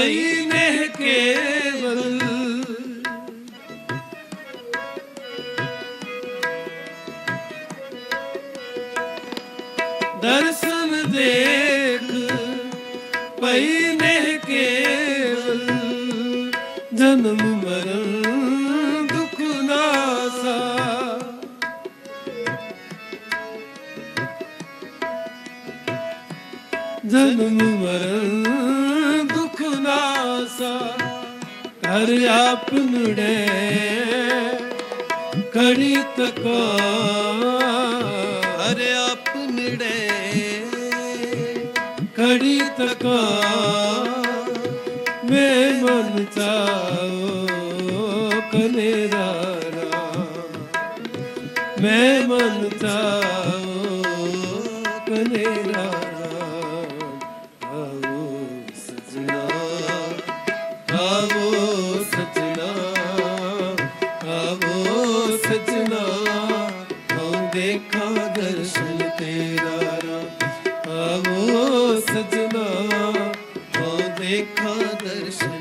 ਪਈ ਨੇ ਕੇਵਲ। ਦਰਸ਼ਨ ਦੇਖ ਪਈ ਨੇ ਕੇਵਲ। ਜਨਮ ਮਰਨ ਦੁਖ ਨਾਸਾ। ਜਨਮ ਮਰਨ ਹਰ ਆਪ ਨੜੇ ਕੜੀ ਤਕਾ ਹਰ ਆਪ ਨੜੇ ਕੜੀ ਤਕਾ ਮੈਂ ਮਨ ਚਾਓ ਕਨੇਰਾ ਮੈਂ ਮਨ ਚਾਓ ਕਨੇਰਾ ਆਓ ਸਜਣਾ ਆਵੋ ਸਜਣਾ ਹਉ ਦੇਖਾਂ ਦਰਸ਼ਨ ਤੇਰਾ ਰਾਮ ਆਵੋ ਸਜਣਾ ਹਉ ਦੇਖਾਂ ਦਰਸ਼ਨ